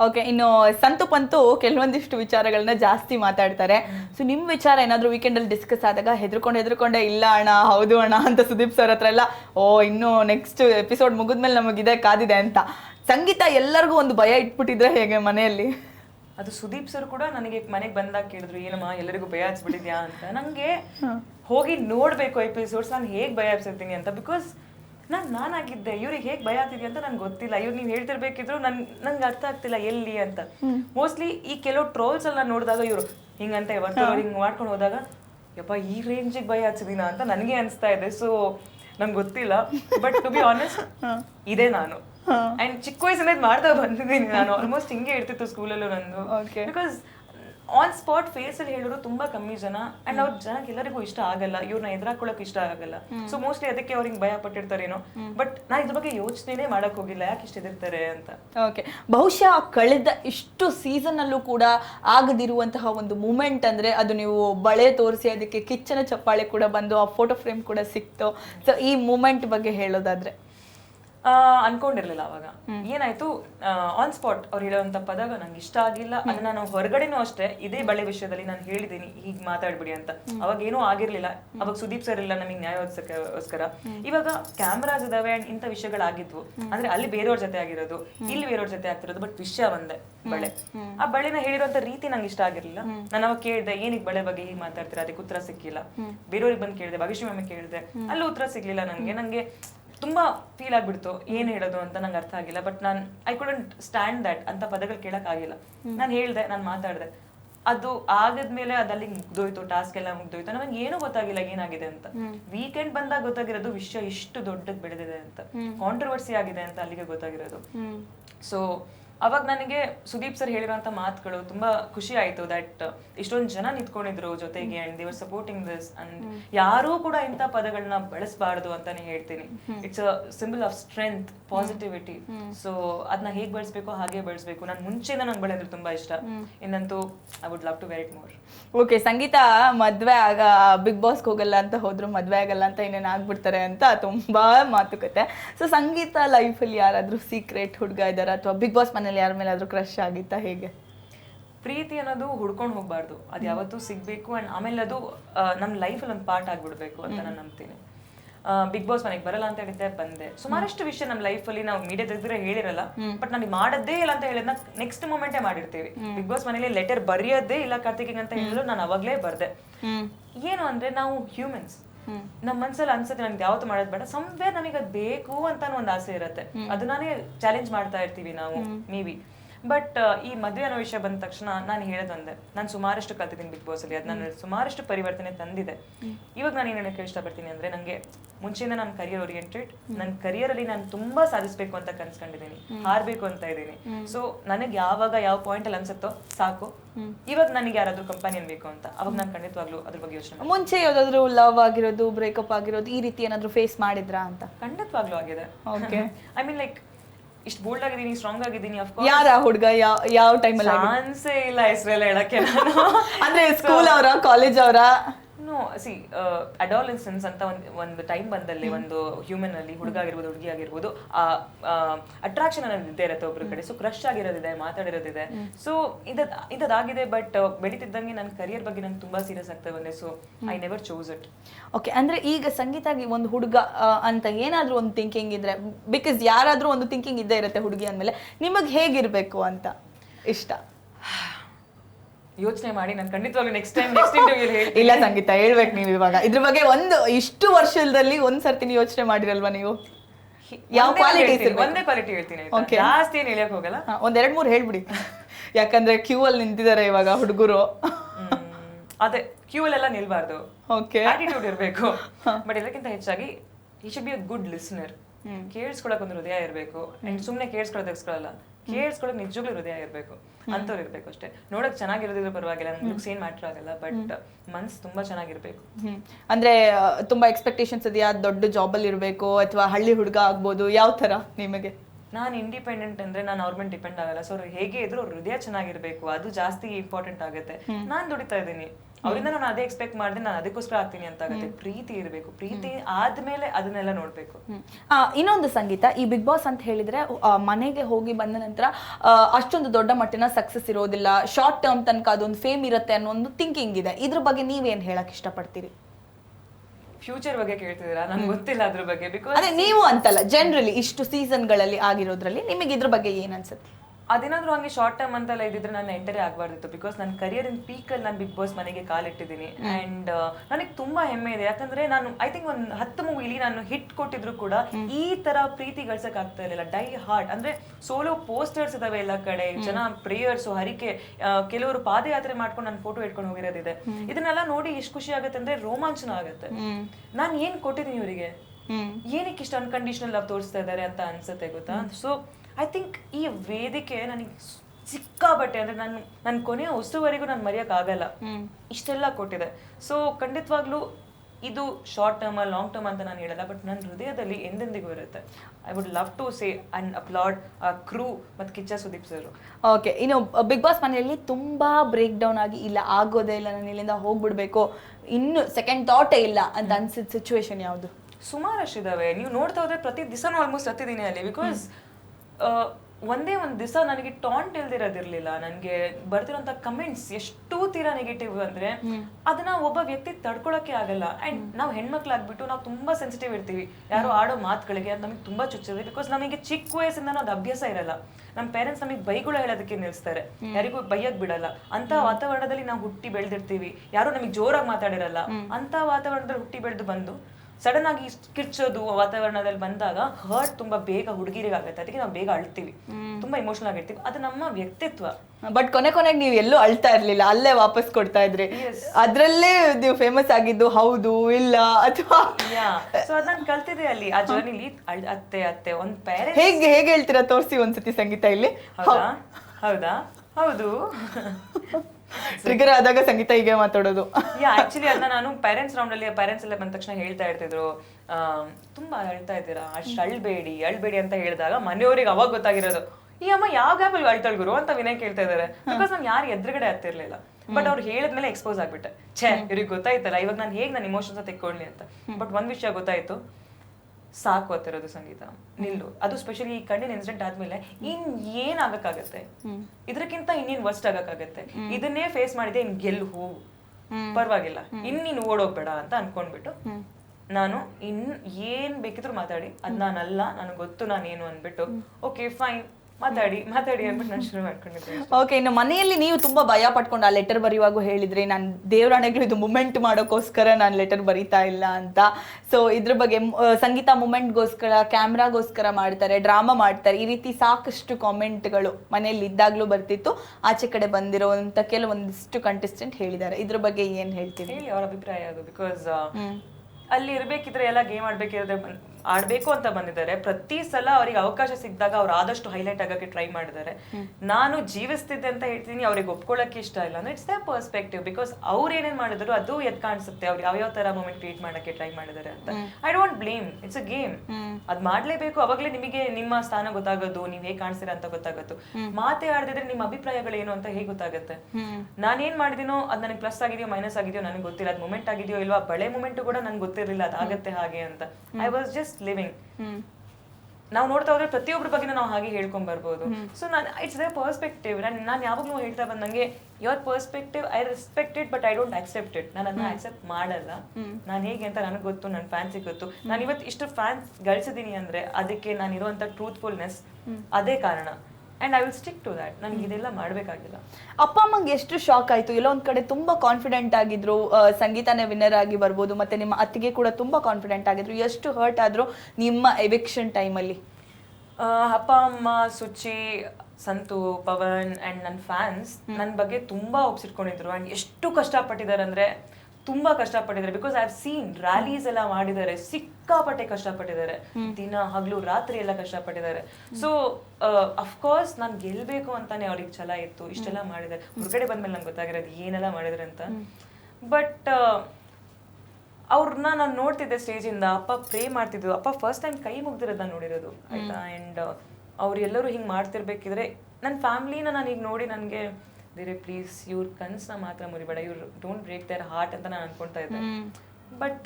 Okay ಇನ್ನು ಸಂತು ಪಂತು ಕೆಲವೊಂದಿಷ್ಟು ವಿಚಾರಗಳನ್ನ ಜಾಸ್ತಿ ಮಾತಾಡ್ತಾರೆ. ಸೊ ನಿಮ್ಮ ವಿಚಾರ ಏನಾದರೂ ವೀಕೆಂಡ್ ಅಲ್ಲಿ ಡಿಸ್ಕಸ್ ಆದಾಗ ಹೆದರ್ಕೊಂಡು ಹೆದರ್ಕೊಂಡೆ ಇಲ್ಲ ಅಣ್ಣ ಹೌದು ಅಣ್ಣ ಅಂತ ಸುದೀಪ್ ಸರ್ ಹತ್ರ ಎಲ್ಲ ಓ ಇನ್ನು ನೆಕ್ಸ್ಟ್ ಎಪಿಸೋಡ್ ಮುಗಿದ್ಮೇಲೆ ನಮಗಿದೆ ಕಾದಿದೆ ಅಂತ. ಸಂಗೀತ ಎಲ್ಲರಿಗೂ ಒಂದು ಭಯ ಇಟ್ಬಿಟ್ಟಿದ್ರೆ ಹೇಗೆ ಮನೆಯಲ್ಲಿ? ಅದು ಸುದೀಪ್ ಸರ್ ಕೂಡ ನನಗೆ ಮನೆಗೆ ಬಂದಾಗ ಕೇಳಿದ್ರು ಏನಮ್ಮ ಎಲ್ಲರಿಗೂ ಭಯ ಹಚ್ಬಿಟ್ಟಿದ್ಯಾ? ಅಂತ. ನಂಗೆ ಹೋಗಿ ನೋಡ್ಬೇಕು ಎಪಿಸೋಡ್ಸ್ ನಾನು ಹೇಗೆ ಭಯ ಹಚ್ಚಿರ್ತೀನಿ ಅಂತ. ಬಿಕಾಸ್ ನಾನ್ ನಾನಾಗಿದ್ದೆ. ಇವ್ರಿಗೆ ಹೇಗೆ ಭಯ ಆಗ್ತಿದೆ ಅಂತ ನಂಗೆ ಗೊತ್ತಿಲ್ಲ. ಇವ್ರು ನೀವು ಹೇಳ್ತಿರ್ಬೇಕಿದ್ರು ನನ್ ನಂಗೆ ಅರ್ಥ ಆಗ್ತಿಲ್ಲ ಎಲ್ಲಿ ಅಂತ. ಮೋಸ್ಟ್ಲಿ ಈ ಕೆಲವು ಟ್ರೋಲ್ಸ್ ಎಲ್ಲ ನೋಡಿದಾಗ ಇವರು ಹಿಂಗಂತ ಇವತ್ತು ಹಿಂಗೆ ಮಾಡ್ಕೊಂಡು ಹೋದಾಗ ಯಪ್ಪ ಈ ರೇಂಜಿಗೆ ಭಯ ಹಚ್ಚಿದೀನ ಅಂತ ನನಗೆ ಅನಿಸ್ತಾ ಇದೆ. ಸೊ ನಂಗೆ ಗೊತ್ತಿಲ್ಲ. ಬಟ್ ಟು ಬಿ ಆನೆಸ್ಟ್ ಇದೇ ನಾನು. ಅಂಡ್ ಚಿಕ್ಕ ವಯಸ್ಸಿನ ಮಾಡ್ತಾ ಬಂದಿದ್ದೀನಿ ನಾನು. ಆಲ್ಮೋಸ್ಟ್ ಹಿಂಗೆ ಇರ್ತಿತ್ತು ಸ್ಕೂಲಲ್ಲೂ ನಂದು. ಬಿಕಾಸ್ ಆನ್ ಸ್ಪಾಟ್ ಫೇಸ್ ಅಲ್ಲಿ ಹೇಳೋರು ತುಂಬಾ ಕಮ್ಮಿ ಜನ. ಅಂಡ್ ಅವ್ರ ಜನಕ್ಕೆ ಎಲ್ಲರಿಗೂ ಇಷ್ಟ ಆಗಲ್ಲ. ಇವ್ರನ್ನ ಎದುರಾಕೊಳ್ಳೋಕೆ ಇಷ್ಟ ಆಗಲ್ಲ. ಸೊ ಮೋಸ್ಟ್ಲಿ ಅದಕ್ಕೆ ಅವ್ರಿಗೆ ಭಯ ಪಟ್ಟಿರ್ತಾರೇನೋ. ಬಟ್ ನಾನು ಇದ್ರ ಬಗ್ಗೆ ಯೋಚನೆನೇ ಮಾಡಕ್ ಹೋಗಿಲ್ಲ. ಯಾಕೆ ಇಷ್ಟ ಎದಿರ್ತಾರೆ ಅಂತ. ಓಕೆ ಬಹುಶಃ ಕಳೆದ ಇಷ್ಟು ಸೀಸನ್ ಅಲ್ಲೂ ಕೂಡ ಆಗದಿರುವಂತಹ ಒಂದು ಮೂಮೆಂಟ್ ಅಂದ್ರೆ ಅದು ನೀವು ಬಳೆ ತೋರಿಸಿ ಅದಕ್ಕೆ ಕಿಚ್ಚನ ಚಪ್ಪಾಳೆ ಕೂಡ ಬಂದು ಆ ಫೋಟೋ ಫ್ರೇಮ್ ಕೂಡ ಸಿಕ್ತು. ಸೊ ಈ ಮೂಮೆಂಟ್ ಬಗ್ಗೆ ಹೇಳೋದಾದ್ರೆ. ಅನ್ಕೊಂಡಿರ್ಲಿಲ್ಲ ಅವಾಗ. ಏನಾಯ್ತು ಆನ್ ಸ್ಪಾಟ್ ಅವ್ರು ಹೇಳುವಂತ ಪದಾಗ ನಂಗೆ ಇಷ್ಟ ಆಗಿಲ್ಲ. ಅದನ್ನ ನಾವು ಹೊರಗಡೆನೂ ಅಷ್ಟೇ ಇದೇ ಬಳೆ ವಿಷಯದಲ್ಲಿ ನಾನು ಹೇಳಿದ್ದೀನಿ ಹೀಗೆ ಮಾತಾಡ್ಬಿಡಿ ಅಂತ. ಅವಾಗ ಏನೂ ಆಗಿರ್ಲಿಲ್ಲ. ಅವಾಗ ಸುದೀಪ್ ಸರ್ ಇಲ್ಲ ನಮಗೆ ನ್ಯಾಯ ಒದಗಿಸಕ್ಕೋಸ್ಕರ ಇವಾಗ ಕ್ಯಾಮ್ರಾಸ್ ಇದಾವೆ ಅಂಡ್ ಇಂಥ ವಿಷಯಗಳಾಗಿದ್ವು. ಅಂದ್ರೆ ಅಲ್ಲಿ ಬೇರೆಯವ್ರ ಜೊತೆ ಆಗಿರೋದು ಇಲ್ಲಿ ಬೇರೆಯವ್ರ ಜೊತೆ ಆಗ್ತಿರೋದು ಬಟ್ ವಿಷಯ ಒಂದೇ ಬಳೆ. ಆ ಬಳೆನ ಹೇಳಿರುವಂತ ರೀತಿ ನಂಗೆ ಇಷ್ಟ ಆಗಿರ್ಲಿಲ್ಲ. ನಾನು ಅವಾಗ ಕೇಳಿದೆ ಏನಿಗೆ ಬಳೆ ಬಗ್ಗೆ ಹೀಗೆ ಮಾತಾಡ್ತೀರಾ? ಅದಕ್ಕೆ ಉತ್ತರ ಸಿಕ್ಕಿಲ್ಲ. ಬೇರೆಯವ್ರಿಗೆ ಬಂದು ಕೇಳಿದೆ ಭವಿಷ್ಯ ಮ್ಯಾಮ್ ಕೇಳಿದೆ. ಅಲ್ಲೂ ಉತ್ತರ ಸಿಗ್ಲಿಲ್ಲ ನನಗೆ ನಂಗೆ ತುಂಬಾ ಫೀಲ್ ಆಗ್ಬಿಡ್ತು. ಏನ್ ಹೇಳೋದು ಅಂತ ನಂಗೆ ಅರ್ಥ ಆಗಿಲ್ಲ. ಬಟ್ ನಾನು ಐ ಕುಡಂಟ್ ಸ್ಟ್ಯಾಂಡ್ ದಟ್ ಅಂತ ಪದಗಳು ಕೇಳಕ್ ಆಗಿಲ್ಲ. ನಾನು ಹೇಳ್ದೆ ನಾನು ಮಾತಾಡ್ದೆ. ಅದು ಆಗದ್ಮೇಲೆ ಅದಲ್ಲಿ ಮುಗ್ದೋಯ್ತು ಟಾಸ್ಕ್ ಎಲ್ಲ ಮುಗ್ದೋಯ್ತು. ನನಗೆ ಏನೂ ಗೊತ್ತಾಗಿಲ್ಲ ಏನಾಗಿದೆ ಅಂತ. ವೀಕೆಂಡ್ ಬಂದಾಗ ಗೊತ್ತಾಗಿರೋದು ವಿಷಯ ಇಷ್ಟು ದೊಡ್ಡದ್ ಬೆಳೆದಿದೆ ಅಂತ. ಕಾಂಟ್ರವರ್ಸಿ ಆಗಿದೆ ಅಂತ ಅಲ್ಲಿಗೆ ಗೊತ್ತಾಗಿರೋದು. ಸೊ ಅವಾಗ ನನಗೆ ಸುದೀಪ್ ಸರ್ ಹೇಳಿರುವಂತ ಮಾತುಗಳು ತುಂಬಾ ಖುಷಿ ಆಯ್ತು ದಟ್ ಇಷ್ಟೊಂದು ಜನ ನಿಂತ್ಕೊಂಡಿದ್ರು ಜೊತೆಗೆ ಅಂಡ್ ದೇವರ್ ಸಪೋರ್ಟಿಂಗ್ ದಿಸ್ ಅಂಡ್ ಯಾರೂ ಕೂಡ ಇಂಥ ಪದಗಳನ್ನ ಬಳಸಬಾರ್ದು ಅಂತಾನೆ ಹೇಳ್ತೀನಿ. It's a symbol of strength positivity so ಅದನ್ನ ಹೇಗೆ ಬಳಸ್ಬೇಕು ಹಾಗೆ ಬಳಸಬೇಕು. ನಾನು ಮುಂಚೆಯಿಂದ ನಂಗೆ ಬೆಳೆದ್ರೆ ತುಂಬಾ ಇಷ್ಟ. ಇನ್ನಂತೂ I would love to wear it more okay Sangeetha ಮದ್ವೆ ಆಗ ಬಿಗ್ ಬಾಸ್ಗೆ ಹೋಗಲ್ಲ ಅಂತ ಹೋದ್ರು ಮದ್ವೆ ಆಗಲ್ಲ ಅಂತ ಇನ್ನೇನು ಆಗ್ಬಿಡ್ತಾರೆ ಅಂತ ತುಂಬಾ ಮಾತುಕತೆ. ಸೊ ಸಂಗೀತ ಲೈಫಲ್ಲಿ ಯಾರಾದ್ರೂ ಸೀಕ್ರೆಟ್ ಹುಡುಗ ಇದ್ದಾರಾ ಅಥವಾ ಬಿಗ್ ಬಾಸ್ ಮನೇಲಿ ಯಾರ ಮೇಲಾದ್ರೂ ಕ್ರಶ್ ಆಗಿತ್ತಾ ಹೇಗೆ? ಪ್ರೀತಿ ಅನ್ನೋದು ಹುಡ್ಕೊಂಡು ಹೋಗ್ಬಾರ್ದು. ಅದು ಯಾವತ್ತೂ ಸಿಗಬೇಕು ಅಂಡ್ ಆಮೇಲೆ ಅದು ನಮ್ಮ ನಮ್ ಲೈಫಲ್ಲಿ ಒಂದು ಪಾರ್ಟ್ ಆಗಿಬಿಡ್ಬೇಕು ಅಂತ ನಾನು ನಂಬ್ತೀನಿ. ಬಿಗ್ ಬಾಸ್ ಮನೆಗೆ ಬರಲ್ಲ ಅಂತ ಹೇಳಿದ್ದೆ ಬಂದೆ. ಸುಮಾರಷ್ಟು ವಿಷಯ ನಮ್ಮ ಲೈಫಲ್ಲಿ ನಾವು ಮೀಡಿಯಾ ತೆಗೆದ್ರೆ ಹೇಳಿರಲ್ಲ ಬಟ್ ನಾನು ಮಾಡದ್ದೇ ಇಲ್ಲ ಅಂತ ಹೇಳಿದ್ನ ನೆಕ್ಸ್ಟ್ ಮೂಮೆಂಟೇ ಮಾಡಿರ್ತೀವಿ. ಬಿಗ್ ಬಾಸ್ ಮನೇಲಿ ಲೆಟರ್ ಬರೆಯೋದೇ ಇಲ್ಲ ಕಾರ್ತಿಕಿಗೆ ಅಂತ ಹೇಳಿದ್ರು ನಾನು ಅವಾಗ್ಲೇ ಬರ್ದೆ. ಏನು ಅಂದ್ರೆ ನಾವು ಹ್ಯೂಮನ್ಸ್ ನಮ್ಮ ಮನ್ಸಲ್ಲಿ ಅನ್ಸುತ್ತೆ ನನ್ಗೆ ಯಾವತ್ತು ಮಾಡೋದು ಬೇಡ. ಸಂವೇರ್ ನನಗೆ ಅದು ಬೇಕು ಅಂತ ಒಂದು ಆಸೆ ಇರುತ್ತೆ. ಅದನ್ನೇ ನಾನೇ ಚಾಲೆಂಜ್ ಮಾಡ್ತಾ ಇರ್ತೀವಿ ನಾವು ಮೇ ಬಿ ಬಟ್ ಈ ಮದುವೆ ಅನ್ನೋ ವಿಷಯ ಬಂದ ತಕ್ಷಣ ನಾನು ಹೇಳೋದೊಂದೆ ನಾನು ಸುಮಾರಷ್ಟು ಕಲ್ತಿದ್ದೀನಿ ಬಿಗ್ ಬಾಸ್ ಅಲ್ಲಿ. ಅದು ನಾನು ಸುಮಾರಷ್ಟು ಪರಿವರ್ತನೆ ತಂದಿದೆ. ಇವಾಗ ನಾನು ಏನು ಹೇಳಕ್ಕೆ ಇಷ್ಟಪಡ್ತೀನಿ ಅಂದ್ರೆ ನನಗೆ ಮುಂಚೆಯಿಂದ ನಾನು ಕರಿಯರ್ ಓರಿಯೆಂಟೆಡ್ ನನ್ನ ಕರಿಯರ್ ಅಲ್ಲಿ ನಾನು ತುಂಬಾ ಸಾಧಿಸ್ಬೇಕು ಅಂತ ಕನ್ಸ್ಕೊಂಡಿದ್ದೀನಿ. ಹಾರ್ಬೇಕು ಅಂತ ಇದ್ದೀನಿ. ಸೊ ನನಗೆ ಯಾವಾಗ ಯಾವ ಪಾಯಿಂಟ್ ಅಲ್ಲಿ ಅನ್ಸುತ್ತೋ ಸಾಕು. ಇವಾಗ ನನಗೆ ಯಾರಾದ್ರೂ ಕಂಪನಿಯನ್ ಬೇಕು ಅಂತ. ಅವಾಗ ನಾನು ಖಂಡಿತವಾಗ್ಲೂ ಅದ್ರ ಬಗ್ಗೆ ಯೋಚನೆ ಮುಂಚೆ ಯಾವ್ದಾದ್ರು ಲವ್ ಆಗಿರೋದು ಬ್ರೇಕಪ್ ಆಗಿರೋದು ಈ ರೀತಿ ಏನಾದ್ರು ಫೇಸ್ ಮಾಡಿದ್ರಾ ಅಂತ? ಖಂಡಿತವಾಗ್ಲೂ ಆಗಿದೆ. ಐ ಮೀನ್ ಲೈಕ್ ಇಷ್ಟು ಬೋಲ್ಡ್ ಆಗಿದ್ದೀನಿ ಸ್ಟ್ರಾಂಗ್ ಆಗಿದ್ದೀನಿ ಯಾರ ಹುಡುಗ? ಯಾವ ಯಾವ ಟೈಮಲ್ಲಿ ಚಾನ್ಸೇ ಇಲ್ಲ ಹೆಸರೆಲ್ಲ ಹೇಳಕ್ಕೆ ನಾನು. ಅಂದ್ರೆ ಸ್ಕೂಲ್ ಅವರ ಕಾಲೇಜ್ ಅವರ? ನೋ ಸಿ ಅಡಾಲೆನ್ಸೆನ್ಸ್ ಅಂತ ಒಂದು ಒಂದು ಟೈಮ್ ಬಂದಲ್ಲಿ ಒಂದು ಹ್ಯೂಮನ್ ಅಲ್ಲಿ ಹುಡುಗ ಆಗಿರ್ಬೋದು ಹುಡುಗಿ ಆಗಿರ್ಬೋದು ಆ ಅಟ್ರಾಕ್ಷನ್ ಅನ್ನೋದು ಇದ್ದೇ ಇರುತ್ತೆ ಒಬ್ರ ಕಡೆ. ಸೊ ಕ್ರಶ್ ಆಗಿರೋದಿದೆ ಮಾತಾಡಿರೋದಿದೆ. ಸೊ ಇದ ಇದಾಗಿದೆ ಬಟ್ ಬೆಳೀತಿದ್ದಂಗೆ ನನ್ನ ಕರಿಯರ್ ಬಗ್ಗೆ ನಂಗೆ ತುಂಬಾ ಸೀರಿಯಸ್ ಆಗ್ತಾ ಬಂದೆ. So I never chose it okay ಅಂದ್ರೆ ಈಗ ಸಂಗೀತಾಗಿ ಒಂದು ಹುಡುಗ ಅಂತ ಏನಾದ್ರೂ ಒಂದು ಥಿಂಕಿಂಗ್ ಇದ್ರೆ ಬಿಕಾಸ್ ಯಾರಾದ್ರೂ ಒಂದು ಥಿಂಕಿಂಗ್ ಇದ್ದೇ ಇರುತ್ತೆ ಹುಡುಗಿ ಅಂದ್ಮೇಲೆ ನಿಮಗೆ ಹೇಗಿರ್ಬೇಕು ಅಂತ ಇಷ್ಟ? ಯೋಚನೆ ಮಾಡಿ ನಾನು ಖಂಡಿತವಾಗ್ಲೂ ನೆಕ್ಸ್ಟ್ ಟೈಮ್ ನೆಕ್ಸ್ಟ್ ಇಂಟರ್ವ್ಯೂ ಹೇಳಿ ಇಲ್ಲ ಸಂಗೀತ ಹೇಳ್ಬೇಕು ನೀವು ಇವಾಗ. ಇದ್ರ ಬಗ್ಗೆ ಒಂದು ಇಷ್ಟು ವರ್ಷದಲ್ಲಿ ಒಂದ್ ಸರ್ತಿ ನೀವು ಯೋಚನೆ ಮಾಡಿರಲ್ವಾ ನೀವು? ಯಾವ ಕ್ವಾಲಿಟಿ ಒಂದೇ ಕ್ವಾಲಿಟಿ ಹೇಳ್ತೀನಿ? ಜಾಸ್ತಿ ಏನು ಹೇಳಕ್ ಹೋಗಲ್ಲ. ಒಂದ್ ಎರಡ್ ಮೂರ್ ಹೇಳ್ಬಿಡಿ. ಯಾಕಂದ್ರೆ ಕ್ಯೂ ಅಲ್ಲಿ ನಿಂತಿದ್ದಾರೆ ಇವಾಗ ಹುಡುಗರು. ಅದೇ ಕ್ಯೂ ಅಲ್ಲೆಲ್ಲ ನಿಲ್ಬಾರ್ದು. ಓಕೆ ಆಟಿಟ್ಯೂಡ್ ಇರಬೇಕು. ಬಟ್ ಎಲ್ಲಕ್ಕಿಂತ ಹೆಚ್ಚಾಗಿ ಈ should be a good listener ಕೇಳಿಸ್ಕೊಳಕ್ ಒಂದು ಹೃದಯ ಇರಬೇಕು. ಅಂಡ್ ಸುಮ್ಮನೆ ಕೇಳಿಸ್ಕೊಳ್ಳೋದಕ್ಸ್ಕೊಳ್ಳಲ್ಲ ಕೇಳಿಸ್ಕೊಳಕ್ ನಿಜವಾಗ್ಲೂ ಹೃದಯ ಇರಬೇಕು. ಅಂತವ್ರು ಇರಬೇಕು ಅಷ್ಟೇ. ನೋಡಕ್ ಚೆನ್ನಾಗಿರೋದಿದ್ರು ಪರವಾಗಿಲ್ಲ ನನ್ ಲುಕ್ಸ್ ಏನ್ ಮ್ಯಾಟ್ರ್ ಆಗಲ್ಲ ಬಟ್ ಮನ್ಸ್ ತುಂಬಾ ಚೆನ್ನಾಗಿರ್ಬೇಕು. ಹ್ಮ್. ಅಂದ್ರೆ ಆ, ತುಂಬಾ ಎಕ್ಸ್ಪೆಕ್ಟೇಷನ್ಸ್ ಇದೆಯಾ? ದೊಡ್ಡ ಜಾಬ್ ಅಲ್ಲಿ ಇರಬೇಕು ಅಥವಾ ಹಳ್ಳಿ ಹುಡುಗ ಆಗ್ಬೋದು ಯಾವ ತರ ನಿಮಗೆ? ನಾನು ಇಂಡಿಪೆಂಡೆಂಟ್ ಅಂದ್ರೆ ನಾನು ಅವ್ರ ಮೇಲೆ ಡಿಪೆಂಡ್ ಆಗಲ್ಲ ಸೊ ಹೇಗೆ ಇದ್ರು ಅವ್ರ ಹೃದಯ ಚೆನ್ನಾಗಿರ್ಬೇಕು ಅದು ಜಾಸ್ತಿ ಇಂಪಾರ್ಟೆಂಟ್ ಆಗುತ್ತೆ. ನಾನ್ ದುಡಿತಾ ಇದ್ದೀನಿ. ಅವರಿಂದ ನಾನು ಅದೇ ಎಕ್ಸ್ಪೆಕ್ಟ್ ಮಾಡಿದ್ರೆ ನಾನು ಅದಕ್ಕೋಸ್ಕರ ಆಗ್ತೀನಿ ಅಂತ ಆಗುತ್ತೆ. ಪ್ರೀತಿ ಇರಬೇಕು. ಪ್ರೀತಿ ಆದ್ಮೇಲೆ ಅದನ್ನೆಲ್ಲ ನೋಡ್ಬೇಕು. ಇನ್ನೊಂದು ಸಂಗೀತ ಈ ಬಿಗ್ ಬಾಸ್ ಅಂತ ಹೇಳಿದ್ರೆ ಮನೆಗೆ ಹೋಗಿ ಬಂದ ನಂತರ ಅಷ್ಟೊಂದು ದೊಡ್ಡ ಮಟ್ಟಿನ ಸಕ್ಸಸ್ ಇರೋದಿಲ್ಲ. ಶಾರ್ಟ್ ಟರ್ಮ್ ತನಕ ಅದೊಂದು ಫೇಮ್ ಇರುತ್ತೆ ಅನ್ನೋ ಒಂದು ಥಿಂಕಿಂಗ್ ಇದೆ. ಇದ್ರ ಬಗ್ಗೆ ನೀವೇನು ಹೇಳಕ್ ಇಷ್ಟಪಡ್ತೀರಿ? ಫ್ಯೂಚರ್ ಬಗ್ಗೆ ಕೇಳ್ತಿದ್ದೀರಾ? ನಂಗೆ ಗೊತ್ತಿಲ್ಲ ಅದ್ರ ಬಗ್ಗೆ. ಬಿಕಾಸ್ ಅದೇ ನೀವು ಅಂತಲ್ಲ ಜನರಲಿ ಇಷ್ಟು ಸೀಸನ್ಗಳಲ್ಲಿ ಆಗಿರೋದ್ರಲ್ಲಿ ನಿಮಗೆ ಇದ್ರ ಬಗ್ಗೆ ಏನ್ ಅನ್ಸುತ್ತೆ? ಅದೇನಾದ್ರೂ ಹಂಗೆ ಶಾರ್ಟ್ ಟರ್ಮ್ ಅಂತೆಲ್ಲ ಇದ್ದಿದ್ರೆ ನಾನು ಎಂಟರೇ ಆಗಬಾರ್ದಿತ್ತು ಬಿಕಾಸ್ ನನ್ನ ಕರಿಯರ್ ಇನ್ ಪೀಕಲ್ಲಿ ನಾನು ಬಿಗ್ ಬಾಸ್ ಮನೆಗೆ ಕಾಲಿಟ್ಟಿದ್ದೀನಿ. ಅಂಡ್ ನನಗೆ ತುಂಬಾ ಹೆಮ್ಮೆ ಇದೆ. ಯಾಕಂದ್ರೆ ನಾನು ಐ ಥಿಂಕ್ ಒಂದು ಹತ್ತು ಮೂವಿಲಿ ನಾನು ಹಿಟ್ ಕೊಟ್ಟಿದ್ರು ಕೂಡ ಈ ತರ ಪ್ರೀತಿ ಗಳಿಸಕ್ ಆಗ್ತಾ ಇರಲಿಲ್ಲ. ಡೈ ಹಾರ್ಟ್ ಅಂದ್ರೆ ಸೋಲೋ ಪೋಸ್ಟರ್ಸ್ ಇದಾವೆ ಎಲ್ಲ ಕಡೆ. ಜನ ಪ್ರೇಯರ್ಸ್ ಹರಿಕೆ ಕೆಲವರು ಪಾದಯಾತ್ರೆ ಮಾಡ್ಕೊಂಡು ನನ್ನ ಫೋಟೋ ಇಟ್ಕೊಂಡು ಹೋಗಿರೋದಿದೆ. ಇದನ್ನೆಲ್ಲ ನೋಡಿ ಎಷ್ಟು ಖುಷಿ ಆಗುತ್ತೆ ಅಂದ್ರೆ ರೋಮಾಂಚನ ಆಗುತ್ತೆ. ನಾನು ಏನ್ ಕೊಟ್ಟಿದ್ದೀನಿ ಇವರಿಗೆ? ಏನಕ್ಕೆ ಇಷ್ಟು ಅನ್ಕಂಡೀಷನಲ್ ಲವ್ ತೋರಿಸ್ತಾ ಇದ್ದಾರೆ ಅಂತ ಅನ್ಸುತ್ತೆ ಗೊತ್ತಾ? ಸೊ ಐ ಥಿಂಕ್ ಈ ವೇದಿಕೆ ನನಗೆ ಸಿಕ್ಕಾಬಟ್ಟೆ ಅಂದರೆ ನಾನು ನನ್ನ ಕೊನೆಯ ವಸ್ತುವರೆಗೂ ನಾನು ಮರೆಯೋಕ್ಕಾಗಲ್ಲ ಆಗಲ್ಲ. ಇಷ್ಟೆಲ್ಲ ಕೊಟ್ಟಿದೆ. ಸೊ ಖಂಡಿತವಾಗ್ಲೂ ಇದು ಶಾರ್ಟ್ ಟರ್ಮ್ ಲಾಂಗ್ ಟರ್ಮ್ ಅಂತ ನಾನು ಹೇಳಲ್ಲ ಬಟ್ ನನ್ನ ಹೃದಯದಲ್ಲಿ ಎಂದೆಂದಿಗೂ ಇರುತ್ತೆ. I would love to say and applaud crew ಮತ್ತು ಕಿಚ್ಚ ಸುದೀಪ್ ಸರ್ ಓಕೆ ಇನ್ನು ಬಿಗ್ ಬಾಸ್ ಮನೆಯಲ್ಲಿ ತುಂಬ ಬ್ರೇಕ್ ಡೌನ್ ಆಗಿ ಇಲ್ಲ ಆಗೋದೇ ಇಲ್ಲ ನಾನು ಇಲ್ಲಿಂದ ಹೋಗ್ಬಿಡ್ಬೇಕು. ಇನ್ನು ಸೆಕೆಂಡ್ ಥಾಟೇ ಇಲ್ಲ ಅಂತ ಅನ್ಸಿದ ಸಿಚುವೇಶನ್ ಯಾವುದು? ಸುಮಾರಷ್ಟು ಇದಾವೆ ನೀವು ನೋಡ್ತಾ ಹೋದ್ರೆ ಪ್ರತಿ ದಿವಸನೂ ಆಲ್ಮೋಸ್ಟ್ ಹತ್ತಿದ್ದೀನಿ ಅಲ್ಲಿ ಬಿಕಾಸ್ ಒಂದೇ ಒಂದು ದಿವಸ ನನಗೆ ಟಾಂಟ್ ಇಲ್ದಿರೋದಿರ್ಲಿಲ್ಲ. ನನಗೆ ಬರ್ತಿರೋಂಥ ಕಮೆಂಟ್ಸ್ ಎಷ್ಟು ತೀರಾ ನೆಗೆಟಿವ್ ಅಂದ್ರೆ ಅದನ್ನ ಒಬ್ಬ ವ್ಯಕ್ತಿ ತಡ್ಕೊಳಕ್ಕೆ ಆಗಲ್ಲ. ಅಂಡ್ ನಾವು ಹೆಣ್ಮಕ್ಳಾಗ್ಬಿಟ್ಟು ನಾವು ತುಂಬಾ ಸೆನ್ಸಿಟಿವ್ ಇರ್ತೀವಿ. ಯಾರೋ ಆಡೋ ಮಾತುಗಳಿಗೆ ಅದು ನಮಗೆ ತುಂಬಾ ಚುಚ್ಚಿದೆ ಬಿಕಾಸ್ ನಮಗೆ ಚಿಕ್ಕ ವಯಸ್ಸಿಂದ ಅದು ಅಭ್ಯಾಸ ಇರಲ್ಲ. ನಮ್ಮ ಪೇರೆಂಟ್ಸ್ ನಮಗೆ ಬೈಗುಳ ಹೇಳೋದಕ್ಕೆ ನಿಲ್ಲಿಸ್ತಾರೆ ಯಾರಿಗೂ ಬೈಯಕ್ ಬಿಡಲ್ಲ. ಅಂತ ವಾತಾವರಣದಲ್ಲಿ ನಾವು ಹುಟ್ಟಿ ಬೆಳೆದಿರ್ತೀವಿ. ಯಾರು ನಮಗೆ ಜೋರಾಗಿ ಮಾತಾಡಿರಲ್ಲ. ಅಂತ ವಾತಾವರಣದಲ್ಲಿ ಹುಟ್ಟಿ ಬೆಳೆದು ಬಂದು ಸಡನ್ ಆಗಿ ಕಿರ್ಚೋದು ವಾತಾವರಣದಲ್ಲಿ ಬಂದಾಗ ಹರ್ಟ್ ತುಂಬಾ ಬೇಗ ಹುಡುಗಿರಿಗೆ ಆಗುತ್ತೆ ಅದಕ್ಕೆ ನಾವು ಬೇಗ ಅಳ್ತೀವಿ. ತುಂಬಾ ಇಮೋಷನಲ್ ಆಗಿರ್ತೀವಿ. ಅದು ನಮ್ಮ ವ್ಯಕ್ತಿತ್ವ. ಬಟ್ ಕೊನೆ ಕೊನೆಗೆ ನೀವು ಎಲ್ಲೂ ಅಳ್ತಾ ಇರ್ಲಿಲ್ಲ. ಅಲ್ಲೇ ವಾಪಸ್ ಕೊಡ್ತಾ ಇದ್ರಿ. ಅದ್ರಲ್ಲೇ ನೀವು ಫೇಮಸ್ ಆಗಿದ್ದು ಹೌದು ಇಲ್ಲ ಅಥವಾ ಸೊ ಅದ್ ನಾನು ಕಲ್ತಿದ್ದೆ ಅಲ್ಲಿ. ಆ ಜರ್ನಿಲಿ ಅತ್ತೆ ಅತ್ತೆ ಒಂದ್ ಪೇರೆಂಟ್ ಹೇಗೆ ಹೇಗೆ ಹೇಳ್ತೀರಾ? ತೋರಿಸಿ ಒಂದ್ಸತಿ ಸಂಗೀತ ಇಲ್ಲಿ. ಹೌದಾ? ಹೌದಾ? ಹೌದು. ಟ್ರಿಗರ್ ಆದಾಗ ಸಂಗೀತ ಹೀಗೆ ಮಾತಾಡೋದು. ಯಾ ಆಕ್ಚುಲಿ ಅದನ್ನ ನಾನು ಪೇರೆಂಟ್ಸ್ ರೌಂಡ್ ಅಲ್ಲಿ ಪೇರೆಂಟ್ಸ್ ಎಲ್ಲ ಬಂದ ತಕ್ಷಣ ಹೇಳ್ತಾ ಇರ್ತಿದ್ರು. ತುಂಬಾ ಹೇಳ್ತಾ ಇದ್ದೀರಾ? ಅಷ್ಟು ಅಳ್ಬೇಡಿ ಅಳ್ಬೇಡಿ ಅಂತ ಹೇಳಿದಾಗ ಮನೆಯವ್ರಿಗೆ ಅವಾಗ ಗೊತ್ತಾಗಿರೋದು. ಈ ಅಮ್ಮ ಯಾವ ಗ್ಯಾಪಲ್ಲಿ ಅಳ್ತಾಳ್ ಗುರು ಅಂತ ವಿನಯ್ ಕೇಳ್ತಾ ಇದಾರೆ. ಬಿಕಾಸ್ ನಾನು ಯಾರು ಎದುರುಗಡೆ ಆಗ್ತಿರ್ಲಿಲ್ಲ ಬಟ್ ಅವ್ರು ಹೇಳಿದ್ಮೇಲೆ ಎಕ್ಸ್ಪೋಸ್ ಆಗ್ಬಿಟ್ಟೆ. ಛೇ ಇವ್ರಿಗೆ ಗೊತ್ತಾಯ್ತಲ್ಲ ಇವಾಗ ನಾನು ಹೇಗೆ ನನ್ನ ಇಮೋಷನ್ಸ್ ತೆಕ್ಕೊಳ್ಳಿ ಅಂತ. ಬಟ್ ಒಂದ್ ವಿಷಯ ಗೊತ್ತಾಯ್ತು. ಸಾಕು ಅಂತಿರೋದು ಸಂಗೀತ. ನಿಲ್ಲು. ಅದು ಸ್ಪೆಷಲಿ ಈ ಕಣ್ಣಿನ ಇನ್ಸಿಡೆಂಟ್ ಆದ್ಮೇಲೆ ಇನ್ ಏನ್ ಆಗಕ್ಕಾಗತ್ತೆ ಇದಕ್ಕಿಂತ ಇನ್ನೇನ್ ವರ್ಸ್ಟ್ ಆಗಕ್ಕಾಗತ್ತೆ? ಇದನ್ನೇ ಫೇಸ್ ಮಾಡಿದೆ ಇನ್ ಗೆಲ್ಲು ಹೂ ಪರವಾಗಿಲ್ಲ. ಇನ್ ನೀನು ಓಡೋಗ್ಬೇಡ ಅಂತ ಅನ್ಕೊಂಡ್ಬಿಟ್ಟು ನಾನು ಇನ್ ಏನ್ ಬೇಕಿದ್ರು ಮಾತಾಡಿ. ಅದ್ ನಾನಲ್ಲ ನನಗೆ ಗೊತ್ತು ನಾನೇನು ಅಂದ್ಬಿಟ್ಟು ಓಕೆ ಫೈನ್ ಮಾತಾಡಿ ಮಾತಾಡಿ ಅಂದ್ಬಿಟ್ಟು ನಾನು ಶುರು ಮಾಡ್ಕೊಂಡಿದ್ದೆ ಓಕೆ ಇನ್ನು ಮನೆಯಲ್ಲಿ ನೀವು ತುಂಬಾ ಭಯ ಪಟ್ಕೊಂಡು ಆ ಲೆಟರ್ ಬರೆಯುವಾಗ ಹೇಳಿದ್ರೆ ನಾನು ದೇವರಾಣೆಗಳು ಇದು ಮೂಮೆಂಟ್ ಮಾಡೋಕ್ಕೋಸ್ಕರ ನಾನು ಲೆಟರ್ ಬರೀತಾ ಇಲ್ಲ ಅಂತ. ಸೊ ಇದ್ರ ಬಗ್ಗೆ ಸಂಗೀತ ಮೂಮೆಂಟ್ಗೋಸ್ಕರ ಕ್ಯಾಮ್ರಾಗೋಸ್ಕರ ಮಾಡ್ತಾರೆ ಡ್ರಾಮಾ ಮಾಡ್ತಾರೆ ಈ ರೀತಿ ಸಾಕಷ್ಟು ಕಾಮೆಂಟ್ಗಳು ಮನೆಯಲ್ಲಿ ಇದ್ದಾಗ್ಲೂ ಬರ್ತಿತ್ತು. ಆಚೆ ಕಡೆ ಬಂದಿರೋಂಥ ಕೆಲವೊಂದಿಷ್ಟು ಕಂಟೆಸ್ಟೆಂಟ್ ಹೇಳಿದ್ದಾರೆ. ಇದ್ರ ಬಗ್ಗೆ ಏನು ಹೇಳ್ತೀವಿ ಹೇಳಿ ಅವ್ರ ಅಭಿಪ್ರಾಯ ಅದು ಬಿಕಾಸ್ ಅಲ್ಲಿ ಇರಬೇಕಿದ್ರೆ ಎಲ್ಲ ಗೇಮ್ ಆಡ್ಬೇಕಿದ್ರೆ ಬನ್- ಆಡ್ಬೇಕು ಅಂತ ಬಂದಿದ್ದಾರೆ. ಪ್ರತಿ ಸಲ ಅವ್ರಿಗೆ ಅವಕಾಶ ಸಿಕ್ಕಿದಾಗ ಅವ್ರು ಆದಷ್ಟು ಹೈಲೈಟ್ ಆಗಕ್ಕೆ ಟ್ರೈ ಮಾಡಿದ್ದಾರೆ. ನಾನು ಜೀವಿಸ್ತಿದ್ದೆ ಅಂತ ಹೇಳ್ತೀನಿ. ಅವ್ರಿಗೆ ಒಪ್ಕೊಳ್ಳೋಕೆ ಇಷ್ಟ ಇಲ್ಲ ಅಂದ್ರೆ ಇಟ್ಸ್ ದ ಪರ್ಸ್ಪೆಕ್ಟಿವ್ ಬಿಕಾಸ್ ಅವ್ರು ಏನೇನ್ ಮಾಡಿದ್ರು ಅದು ಎದ್ ಕಾಣಿಸುತ್ತೆ. ಅವ್ರು ಯಾವ ಯಾವ ತರ ಮೂಮೆಂಟ್ ಕ್ರಿಯೇಟ್ ಮಾಡಕ್ಕೆ ಟ್ರೈ ಮಾಡಿದ್ದಾರೆ ಅಂತ. I don't blame it's a game ಅದ್ ಮಾಡ್ಲೇಬೇಕು. ಅವಾಗಲೇ ನಿಮಗೆ ನಿಮ್ಮ ಸ್ಥಾನ ಗೊತ್ತಾಗೋದು ನೀವ್ ಹೇಗೆ ಕಾಣಿಸ್ತೀರಾ ಅಂತ ಗೊತ್ತಾಗೋದು. ಮಾತೆ ಆಡದಿದ್ರೆ ನಿಮ್ಮ ಅಭಿಪ್ರಾಯಗಳೇನು ಅಂತ ಹೇಗೆ ಗೊತ್ತಾಗುತ್ತೆ? ನಾನೇನ್ ಮಾಡಿದಿನೋ ಅದು ನನಗೆ ಪ್ಲಸ್ ಆಗಿದೆಯೋ ಮೈನಸ್ ಆಗಿದೆಯೋ ನನಗೆ ಗೊತ್ತಿಲ್ಲ. ಅದು ಮೂಮೆಂಟ್ ಆಗಿದೆಯೋ ಇಲ್ವಾ ಬಳೆ ಮೂಮೆಂಟ್ ಕೂಡ ನನಗೆ ಗೊತ್ತಿರಲಿಲ್ಲ. ಅದಾಗತ್ತೆ ಹಾಗೆ ಅಂತ. ಐ ವಾಸ್ ಜಸ್ಟ್ ಲಿವಿಂಗ್ ನಾವು ನೋಡ್ತಾ ಹೋದ್ರೆ ಪ್ರತಿಯೊಬ್ಬರ ಬಗ್ಗೆ ನಾವು ಹಾಗೆ ಹೇಳ್ಕೊಂಡ್ ಬರ್ಬೋದು. ಸೊ ನಾನು ಇಟ್ಸ್ ದ ಪರ್ಸ್ಪೆಕ್ಟಿವ್ ನಾನು ನಾನು ಯಾವಾಗಲೂ ಹೇಳ್ತಾ ಬಂದಂಗೆ your perspective I respect it but I don't accept it ನಾನು ಅದನ್ನ ಅಕ್ಸೆಪ್ಟ್ ಮಾಡಲ್ಲ. ನಾನು ಹೇಗೆ ಅಂತ ನನಗೆ ಗೊತ್ತು ನನ್ನ ಫ್ಯಾನ್ಸಿಗೆ ಗೊತ್ತು. ನಾನು ಇವತ್ತು ಇಷ್ಟು ಫ್ಯಾನ್ಸ್ ಗಳಿಸಿದೀನಿ ಅಂದ್ರೆ ಅದಕ್ಕೆ ನಾನು ಇರುವಂತ ಟ್ರೂತ್ಫುಲ್ನೆಸ್ ಅದೇ ಕಾರಣ. And I will stick to that ನನಗೆ ಇದೆಲ್ಲ ಮಾಡಬೇಕಾಗಿಲ್ಲ. ಅಪ್ಪ ಅಮ್ಮಂಗೆ ಎಷ್ಟು ಶಾಕ್ ಆಯಿತು. ಎಲ್ಲೋ ಒಂದು ಕಡೆ ತುಂಬ ಕಾನ್ಫಿಡೆಂಟ್ ಆಗಿದ್ರು ಸಂಗೀತನೇ ವಿನ್ನರ್ ಆಗಿ ಬರ್ಬೋದು ಮತ್ತು ನಿಮ್ಮ ಅತ್ತಿಗೆ ಕೂಡ ತುಂಬ ಕಾನ್ಫಿಡೆಂಟ್ ಆಗಿದ್ರು. ಎಷ್ಟು ಹರ್ಟ್ ಆದರು ನಿಮ್ಮ ಎವಿಕ್ಷನ್ ಟೈಮಲ್ಲಿ ಅಪ್ಪ ಅಮ್ಮ ಸುಚಿ ಸಂತು ಪವನ್ ಆ್ಯಂಡ್ ನನ್ನ ಫ್ಯಾನ್ಸ್ ನನ್ನ ಬಗ್ಗೆ ತುಂಬ ಒಪ್ಸಿಟ್ಕೊಂಡಿದ್ರು. ಆ್ಯಂಡ್ ಎಷ್ಟು ಕಷ್ಟಪಟ್ಟಿದ್ದಾರೆ ಅಂದ್ರೆ ತುಂಬಾ ಕಷ್ಟಪಟ್ಟಿದ್ದಾರೆ. ಬಿಕಾಸ್ ಐ ಸೀನ್ ರ್ಯಾಲೀಸ್ ಎಲ್ಲ ಮಾಡಿದ್ದಾರೆ. ಸಿಕ್ಕಾಪಟ್ಟೆ ಕಷ್ಟಪಟ್ಟಿದ್ದಾರೆ. ದಿನ ಹಗಲು ರಾತ್ರಿ ಎಲ್ಲ ಕಷ್ಟಪಟ್ಟಿದ್ದಾರೆ. ಸೊ ಅಫ್ಕೋರ್ಸ್ ನಾನು ಗೆಲ್ಬೇಕು ಅಂತಾನೆ ಅವ್ರಿಗೆ ಛಲ ಇತ್ತು. ಇಷ್ಟೆಲ್ಲ ಮಾಡಿದ್ದಾರೆ. ಹೊರಗಡೆ ಬಂದ್ಮೇಲೆ ನಂಗೆ ಗೊತ್ತಾಗಿರೋದು ಏನೆಲ್ಲ ಮಾಡಿದ್ರೆ ಅಂತ. ಬಟ್ ಅವ್ರನ್ನ ನಾನು ನೋಡ್ತಿದ್ದೆ ಸ್ಟೇಜಿಂದ. ಅಪ್ಪ ಪ್ರೇ ಮಾಡ್ತಿದ್ರು. ಅಪ್ಪ ಫಸ್ಟ್ ಟೈಮ್ ಕೈ ಮುಗ್ದಿರೋದು ನಾನು ನೋಡಿರೋದು ಆಯ್ತಾ? ಆ್ಯಂಡ್ ಅವ್ರು ಎಲ್ಲರೂ ಹಿಂಗೆ ಮಾಡ್ತಿರ್ಬೇಕಿದ್ರೆ ನನ್ನ ಫ್ಯಾಮ್ಲಿನ ನಾನು ಈಗ ನೋಡಿ ನನಗೆ ದೇರೆ ಪ್ಲೀಸ್ ಇವ್ರ ಕನ್ಸ್ನ ಮಾತ್ರ ಮುರಿಬೇಡ. ಇವ್ರು ಡೋಂಟ್ ಬ್ರೇಕ್ ದೇರ್ ಹಾರ್ಟ್ ಅಂತ ನಾನು ಅನ್ಕೊಂತಾ ಇದ್ದೆ. ಬಟ್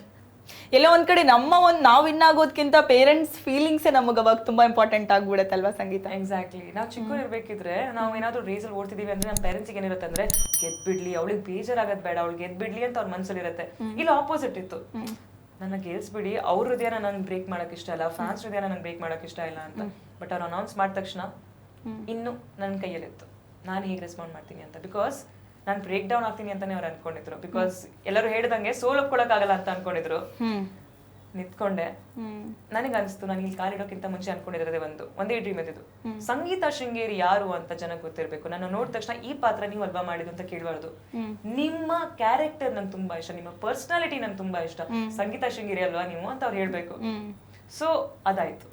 ಎಲ್ಲೋ ಒಂದ್ ಕಡೆ ನಮ್ಮ ಒಂದ್ ನಾವ್ ಇನ್ ಆಗೋದ್ಕಿಂತ ಪೇರೆಂಟ್ಸ್ ಫೀಲಿಂಗ್ಸ್ ನಮಗೆ ಅವಾಗ ತುಂಬಾ ಇಂಪಾರ್ಟೆಂಟ್ ಆಗ್ಬಿಡತ್ತಲ್ವಾ ಸಂಗೀತ? ಎಕ್ಸಾಕ್ಟ್ಲಿ ನಾವು ಚಿಕ್ಕವ್ರು ಇರ್ಬೇಕಿದ್ರೆ ನಾವು ಏನಾದ್ರು ರೇಸಲ್ಲಿ ಓಡ್ತಿದೀವಿ ಅಂದ್ರೆ ನಮ್ಮ ಪೇರೆಂಟ್ಸ್ಗೆ ಏನಿರುತ್ತೆ ಅಂದ್ರೆ ಗೆದ್ಬಿಡ್ಲಿ ಅವಳಿಗೆ ಬೇಜಾರಾಗದ್ ಬೇಡ ಅವಳಿಗೆ ಗೆದ್ಬಿಡ್ಲಿ ಅಂತ ಅವ್ರ ಮನ್ಸಲ್ಲಿ ಇರುತ್ತೆ ಇಲ್ಲ ಆಪೋಸಿಟ್ ಇತ್ತು. ನನ್ನ ಗೆಲ್ಸ್ಬಿಡಿ ಅವ್ರ ಹೃದಯ ನಂಗೆ ಬ್ರೇಕ್ ಮಾಡಕ್ ಇಷ್ಟ ಇಲ್ಲ ಫ್ಯಾನ್ಸ್ ಹೃದಯ ನಂಗೆ ಬ್ರೇಕ್ ಮಾಡಕ್ ಇಷ್ಟ ಇಲ್ಲ ಅಂತ. ಬಟ್ ಅವ್ರು ಅನೌನ್ಸ್ ಮಾಡಿದ ತಕ್ಷಣ ಇನ್ನು ನನ್ನ ಕೈಯಲ್ಲಿತ್ತು. ನಾನು ಹೇಗೆ ರೆಸ್ಪಾಂಡ್ ಮಾಡ್ತೀನಿ ಅಂತ. ಬಿಕಾಸ್ ನಾನು ಬ್ರೇಕ್ ಡೌನ್ ಆಗ್ತೀನಿ ಅಂತಾನೆ ಅವ್ರು ಅನ್ಕೊಂಡಿದ್ರು. ಬಿಕಾಸ್ ಎಲ್ಲರೂ ಹೇಳ್ದಂಗೆ ಸೋಲ್ ಒಪ್ಕೊಳಕ್ಕಾಗಲ್ಲ ಅಂತ ಅನ್ಕೊಂಡಿದ್ರು. ನಿಂತ್ಕೊಂಡೆ. ನನಗೆ ಅನಿಸ್ತು ನಾನು ಇಲ್ಲಿ ಕಾಲಿಡೋಕ್ಕಿಂತ ಮುಂಚೆ ಅನ್ಕೊಂಡಿರೋದೇ ಒಂದು. ಒಂದೇ ಡ್ರೀಮ್ ಇದ್ದಿದ್ದು. ಸಂಗೀತ ಶೃಂಗೇರಿ ಯಾರು ಅಂತ ಜನ ಗೊತ್ತಿರಬೇಕು. ನಾನು ನೋಡಿದ ತಕ್ಷಣ ಈ ಪಾತ್ರ ನೀವು ಅಲ್ವಾ ಮಾಡಿದ್ದು ಅಂತ ಕೇಳಬಾರ್ದು. ನಿಮ್ಮ ಕ್ಯಾರೆಕ್ಟರ್ ನಂಗೆ ತುಂಬಾ ಇಷ್ಟ. ನಿಮ್ಮ ಪರ್ಸನಾಲಿಟಿ ನಂಗೆ ತುಂಬಾ ಇಷ್ಟ. ಸಂಗೀತ ಶೃಂಗೇರಿ ಅಲ್ವಾ ನೀವು ಅಂತ ಅವ್ರು ಹೇಳ್ಬೇಕು. ಸೊ ಅದಾಯ್ತು.